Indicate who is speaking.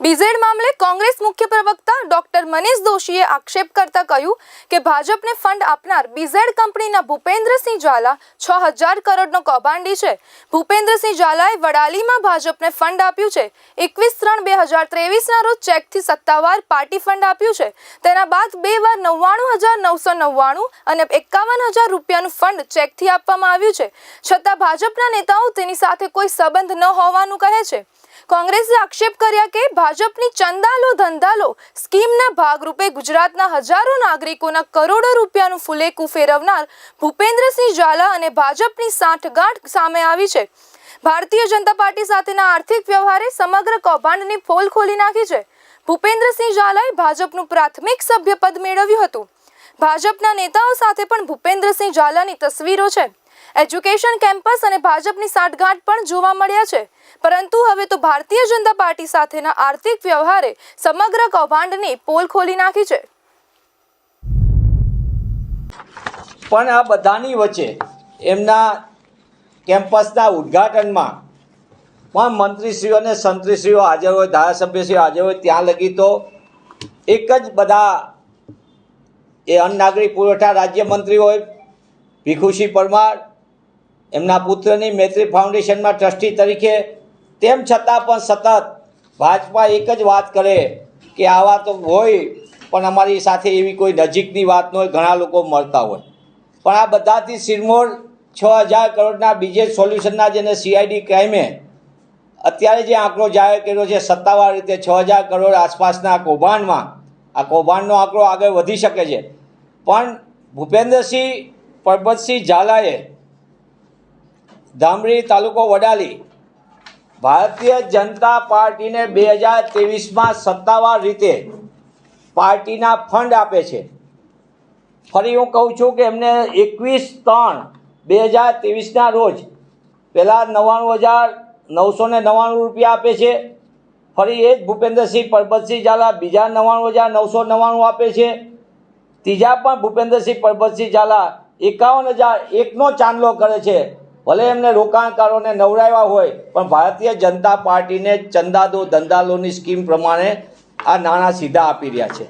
Speaker 1: BZ મામલે કોંગ્રેસ મુખ્ય પ્રવક્તા ડોક્ટર મનીષ દોશીએ આક્ષેપ કરતા કહ્યું કે ભાજપને ફંડ આપનાર બીઝેડ કંપનીના ભૂપેન્દ્રસિંહ ઝાલા છ હજાર કરોડનો કૌભાંડી છે. ભૂપેન્દ્રસિંહ ઝાલાએ વડાલીમાં ભાજપને ફંડ આપ્યું છે. એકવીસ ત્રણ બે હજાર ત્રેવીસના રોજ ચેકથી સત્તાવાર પાર્ટી ફંડ આપ્યું છે. તેના બાદ બે વાર નવ્વાણું હજાર નવસો નવ્વાણું અને એકાવન હજાર રૂપિયાનું ફંડ ચેકથી આપવામાં આવ્યું છે. છતાં ભાજપના નેતાઓ તેની સાથે કોઈ સંબંધ ન હોવાનું કહે છે. કોંગ્રેસે આક્ષેપ કર્યા કે ભાજપની ચંદાલો ધંધાલો સ્કીમના ભાગરૂપે ગુજરાતના હજારો નાગરિકોના કરોડો રૂપિયાનું ફુલેકું ફેરવનાર ભૂપેન્દ્રસિંહ ઝાલા અને ભાજપની સાંઠગાંઠ સામે આવી છે. ભારતીય જનતા પાર્ટી સાથેના આર્થિક વ્યવહારે સમગ્ર કૌભાંડની પોલ ખોલી નાખી છે. ભૂપેન્દ્રસિંહ ઝાલાએ ભાજપનું પ્રાથમિક સભ્યપદ મેળવ્યું હતું. ભાજપના નેતાઓ સાથે પણ ભૂપેન્દ્રસિંહ ઝાલાની તસવીરો છે. એજ્યુકેશન કેમ્પસ અને ભાજપની સાંઠગાંઠ પણ જોવા મળ્યા છે. પરંતુ હવે તો ભારતીય જનતા પાર્ટી સાથેના આર્થિક વ્યવહારે સમગ્ર કૌભાંડની પોલ ખોલી નાખી છે.
Speaker 2: પણ આ બધાની વચ્ચે એમના કેમ્પસના ઉદ્ઘાટનમાં પણ મંત્રીશ્રીઓ અને સંતરીશ્રીઓ હાજર હોય, ધારાસભ્યશ્રીઓ હાજર હોય, ત્યાં લગી તો એક જ બધા એ અન્ન નાગરિક પુરવઠા રાજ્યમંત્રી હોય ભીખુસિંહ પરમાર એમના પુત્રની મૈત્રી ફાઉન્ડેશનમાં ટ્રસ્ટી તરીકે, તેમ છતાં પણ સતત ભાજપા એક જ વાત કરે કે આવા તો હોય, પણ અમારી સાથે એવી કોઈ નજીકની વાત ન હોય, ઘણા લોકો મળતા હોય. પણ આ બધાથી સિરમોર છ હજાર કરોડના બીજે સોલ્યુશનના જેને સીઆઈડી ક્રાઇમે અત્યારે જે આંકડો જાહેર કર્યો છે, સત્તાવાર રીતે છ હજાર કરોડ આસપાસના કૌભાંડમાં, આ કૌભાંડનો આંકડો આગળ વધી શકે છે. પણ ભૂપેન્દ્રસિંહ પરબતસિંહ ઝાલાએ ધામરી તાલુકો વડાલી. ભારતીય જનતા પાર્ટીને બે હજાર ત્રેવીસમાં સત્તાવાર રીતે પાર્ટીના ફંડ આપે છે. ફરી હું કહું છું કે એમને એકવીસ ત્રણ બે હજાર ત્રેવીસના રોજ પહેલાં નવ્વાણું હજાર નવસો ને નવ્વાણું રૂપિયા આપે છે. ફરી એ જ ભૂપેન્દ્રસિંહ પરબતસિંહ ઝાલા બીજા નવ્વાણું હજાર નવસો નવ્વાણું આપે છે. ત્રીજા પણ ભૂપેન્દ્રસિંહ પરબતસિંહ ઝાલા એકાવન હજાર એકનો ચાંદલો કરે છે. ભલે એમને રોકાણકારોને નવરાવ્યા હોય, પણ ભારતીય જનતા પાર્ટીને ચંદાદો ધંધાલોની સ્કીમ પ્રમાણે આ નાણાં સીધા આપી રહ્યા છે.